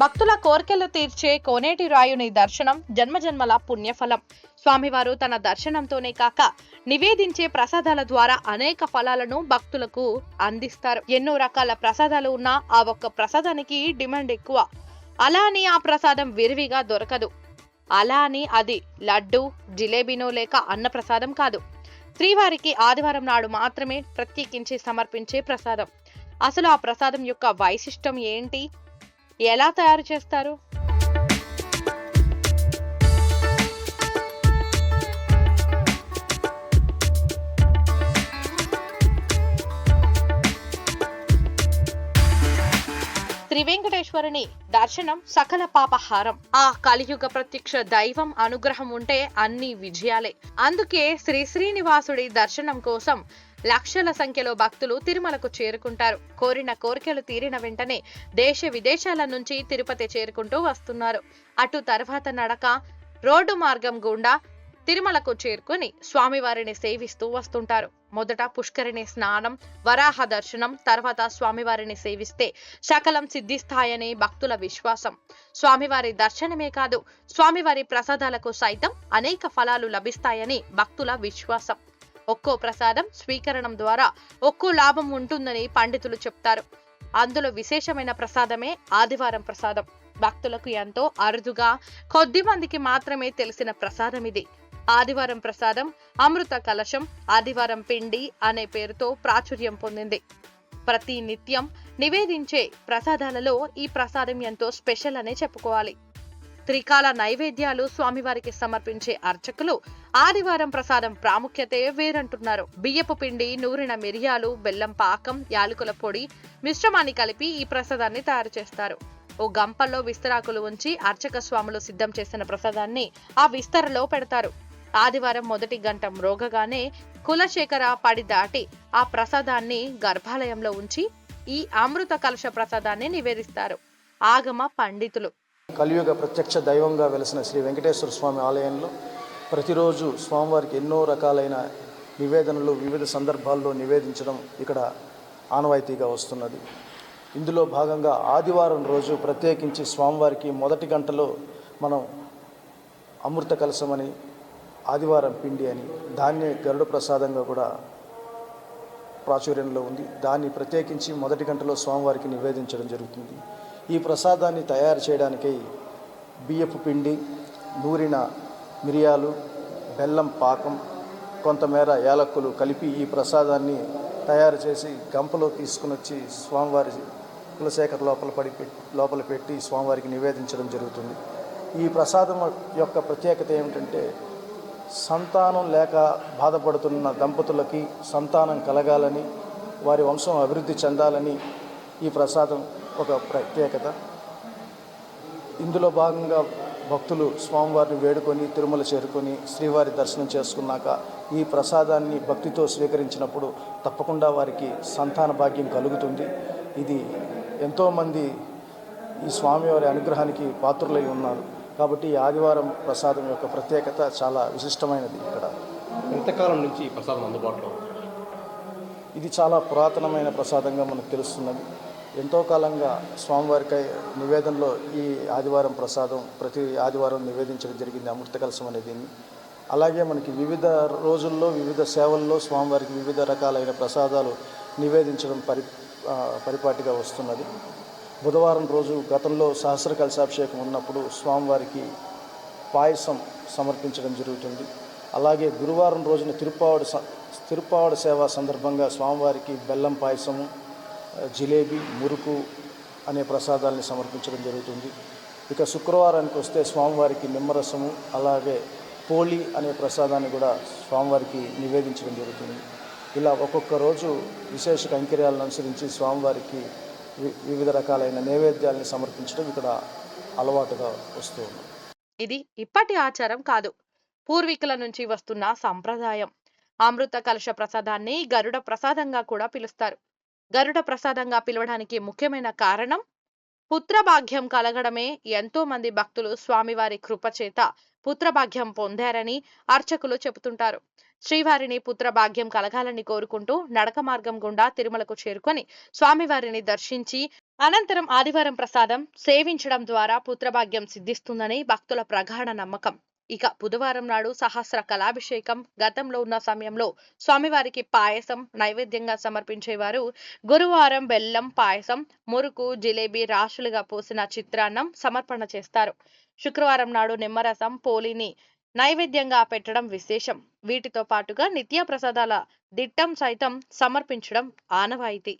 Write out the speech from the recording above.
భక్తుల కోర్కెలు తీర్చే కోనేటి రాయుని దర్శనం జన్మజన్మల పుణ్యఫలం. స్వామివారు తన దర్శనంతోనే కాక నివేదించే ప్రసాదాల ద్వారా అనేక ఫలాలను భక్తులకు అందిస్తారు. ఎన్నో రకాల ప్రసాదాలు ఉన్నా ఆ ఒక్క ప్రసాదానికి డిమాండ్ ఎక్కువ. అలా అని ఆ ప్రసాదం విరివిగా దొరకదు. అలా అని అది లడ్డు జిలేబీనో లేక అన్న ప్రసాదం కాదు. శ్రీవారికి ఆదివారం నాడు మాత్రమే ప్రత్యేకించి సమర్పించే ప్రసాదం. అసలు ఆ ప్రసాదం యొక్క వైశిష్టం ఏంటి? ఎలా తయారు చేస్తారు? శ్రీవెంకటేశ్వరుని దర్శనం సకల పాపహారం. ఆ కలియుగ ప్రత్యక్ష దైవం అనుగ్రహం ఉంటే అన్ని విజయాలే. అందుకే శ్రీ శ్రీనివాసుడి దర్శనం కోసం లక్షల సంఖ్యలో భక్తులు తిరుమలకు చేరుకుంటారు. కోరిన కోరికలు తీరిన వెంటనే దేశ విదేశాల నుంచి తిరుపతి చేరుకుంటూ వస్తున్నారు. అటు తర్వాత నడక రోడ్డు మార్గం గుండా తిరుమలకు చేరుకుని స్వామివారిని సేవిస్తూ వస్తుంటారు. మొదట పుష్కరిణి స్నానం వరాహ దర్శనం తర్వాత స్వామివారిని సేవిస్తే సకలం సిద్ధిస్తాయని భక్తుల విశ్వాసం. స్వామివారి దర్శనమే కాదు స్వామివారి ప్రసాదాలకు సైతం అనేక ఫలాలు లభిస్తాయని భక్తుల విశ్వాసం. ఒక్కో ప్రసాదం స్వీకరణం ద్వారా ఒక్కో లాభం ఉంటుందని పండితులు చెప్తారు. అందులో విశేషమైన ప్రసాదమే ఆదివారం ప్రసాదం. భక్తులకు ఎంతో అరుదుగా కొద్ది మందికి మాత్రమే తెలిసిన ప్రసాదం ఇది. ఆదివారం ప్రసాదం అమృత కలశం ఆదివారం పిండి అనే పేరుతో ప్రాచుర్యం పొందింది. ప్రతి నిత్యం నివేదించే ప్రసాదాలలో ఈ ప్రసాదం ఎంతో స్పెషల్ అనే చెప్పుకోవాలి. త్రికాల నైవేద్యాలు స్వామివారికి సమర్పించే అర్చకులు ఆదివారం ప్రసాదం ప్రాముఖ్యతే వేరంటున్నారు. బియ్యపు పిండి నూరిన మిరియాలు బెల్లం పాకం యాలకుల పొడి మిశ్రమాన్ని కలిపి ఈ ప్రసాదాన్ని తయారు చేస్తారు. ఓ గంపల్లో విస్తరాకులు ఉంచి అర్చక స్వాములు సిద్ధం చేసిన ప్రసాదాన్ని ఆ విస్తరలో పెడతారు. ఆదివారం మొదటి గంట మ్రోగగానే కులశేఖర పడి దాటి ఆ ప్రసాదాన్ని గర్భాలయంలో ఉంచి ఈ అమృత కలశ ప్రసాదాన్ని నివేదిస్తారు. ఆగమ పండితులు కలియుగ ప్రత్యక్ష దైవంగా వెలిసిన శ్రీ వెంకటేశ్వర స్వామి ఆలయంలో ప్రతిరోజు స్వామివారికి ఎన్నో రకాలైన నివేదనలు వివిధ సందర్భాల్లో నివేదించడం ఇక్కడ ఆనవాయితీగా వస్తున్నది. ఇందులో భాగంగా ఆదివారం రోజు ప్రత్యేకించి స్వామివారికి మొదటి గంటలో మనం అమృత కలశం అని ఆదివారం పిండి అని ధాన్య గరుడ ప్రసాదంగా కూడా ప్రాచుర్యంలో ఉంది. దాన్ని ప్రత్యేకించి మొదటి గంటలో స్వామివారికి నివేదించడం జరుగుతుంది. ఈ ప్రసాదాన్ని తయారు చేయడానికి బియ్యపు పిండి నూరిన మిరియాలు బెల్లం పాకం కొంతమేర యాలక్కులు కలిపి ఈ ప్రసాదాన్ని తయారు చేసి గంపలో తీసుకుని వచ్చి స్వామివారి కులశేఖర లోపల పడి పెట్టి లోపల పెట్టి స్వామివారికి నివేదించడం జరుగుతుంది. ఈ ప్రసాదం యొక్క ప్రత్యేకత ఏమిటంటే సంతానం లేక బాధపడుతున్న దంపతులకి సంతానం కలగాలని వారి వంశం అభివృద్ధి చెందాలని ఈ ప్రసాదం ఒక ప్రత్యేకత. ఇందులో భాగంగా భక్తులు స్వామివారిని వేడుకొని తిరుమల చేరుకొని శ్రీవారి దర్శనం చేసుకున్నాక ఈ ప్రసాదాన్ని భక్తితో స్వీకరించినప్పుడు తప్పకుండా వారికి సంతాన భాగ్యం కలుగుతుంది. ఇది ఎంతోమంది ఈ స్వామివారి అనుగ్రహానికి పాత్రులై ఉన్నారు. కాబట్టి ఈ ఆదివారం ప్రసాదం యొక్క ప్రత్యేకత చాలా విశిష్టమైనది ఇక్కడ. ఎంతకాలం నుంచి ఈ ప్రసాదం అందుబాటులో? ఇది చాలా పురాతనమైన ప్రసాదంగా మనకు తెలుస్తున్నది. ఎంతో కాలంగా స్వామివారికి నివేదనలో ఈ ఆదివారం ప్రసాదం ప్రతి ఆదివారం నివేదించడం జరిగింది. అమృత కలసం అనేది. అలాగే మనకి వివిధ రోజుల్లో వివిధ సేవల్లో స్వామివారికి వివిధ రకాలైన ప్రసాదాలు నివేదించడం పరి పరిపాటిగా వస్తున్నది. బుధవారం రోజు గతంలో సహస్ర కలశాభిషేకం ఉన్నప్పుడు స్వామివారికి పాయసం సమర్పించడం జరుగుతుంది. అలాగే గురువారం రోజున తిరుపావడి స- తిరుపావడి సేవ సందర్భంగా స్వామివారికి బెల్లం పాయసము జిలేబీ మురుకు అనే ప్రసాదాలని సమర్పించడం జరుగుతుంది. ఇక శుక్రవారానికి వస్తే స్వామివారికి నిమ్మరసము అలాగే పోలి అనే ప్రసాదాన్ని కూడా స్వామివారికి నివేదించడం జరుగుతుంది. ఇలా ఒక్కొక్క రోజు విశేష కైంకర్యాలను అనుసరించి స్వామివారికి వి- వివిధ రకాలైన నైవేద్యాలను సమర్పించడం ఇక్కడ అలవాటుగా వస్తూ ఇది ఇప్పటి ఆచారం కాదు. పూర్వీకుల నుంచి వస్తున్న సంప్రదాయం. అమృత కలశ ప్రసాదాన్ని గరుడ ప్రసాదంగా కూడా పిలుస్తారు. గరుడ ప్రసాదంగా పిలవడానికి ముఖ్యమైన కారణం పుత్రభాగ్యం కలగడమే. ఎంతో మంది భక్తులు స్వామివారి కృప చేత పుత్రభాగ్యం పొందారని అర్చకులు చెబుతుంటారు. శ్రీవారిని పుత్రభాగ్యం కలగాలని కోరుకుంటూ నడక మార్గం గుండా తిరుమలకు చేరుకొని స్వామివారిని దర్శించి అనంతరం ఆదివారం ప్రసాదం సేవించడం ద్వారా పుత్రభాగ్యం సిద్ధిస్తుందని భక్తుల ప్రగాఢ నమ్మకం. ఇక బుధవారం నాడు సహస్ర కళాభిషేకం గతంలో ఉన్న సమయంలో స్వామివారికి పాయసం నైవేద్యంగా సమర్పించేవారు. గురువారం బెల్లం పాయసం మురుకు జిలేబీ రాశులుగా పోసిన చిత్రాన్నం సమర్పణ చేస్తారు. శుక్రవారం నాడు నిమ్మరసం పోలిని నైవేద్యంగా పెట్టడం విశేషం. వీటితో పాటుగా నిత్య ప్రసాదాల దిట్టం సైతం సమర్పించడం ఆనవాయితీ.